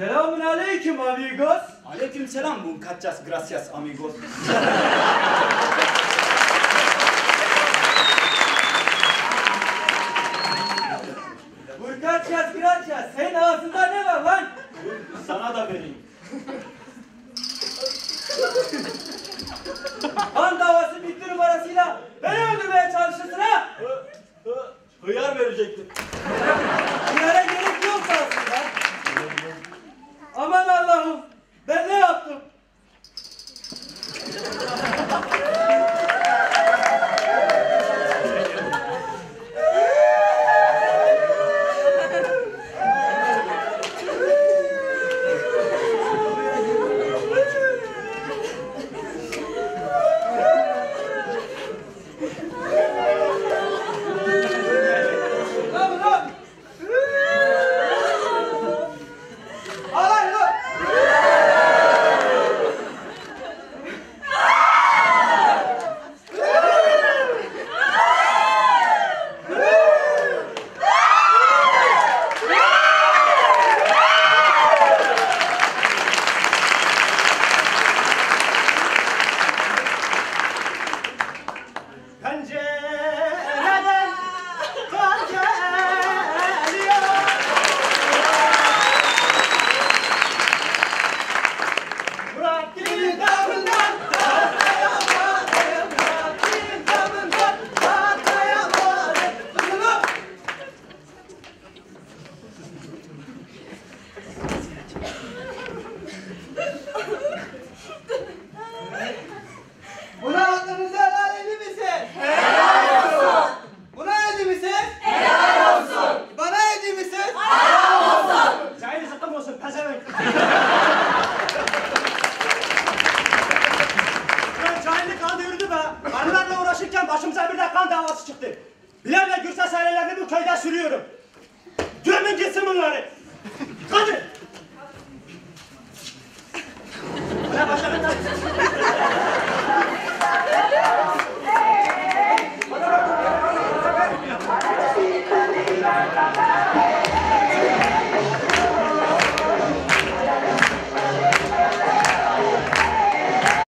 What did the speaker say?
Selamun aleyküm amigos. Aleyküm selam muchas gracias amigos. Burkaçyas gracias. Senin ağzında ne var lan? Sana da vereyim. Davası çıktı. Bilal ve Gürsel ailelerini bu köyde sürüyorum. Gömün gitsin bunları. Hadi. Ulan başarın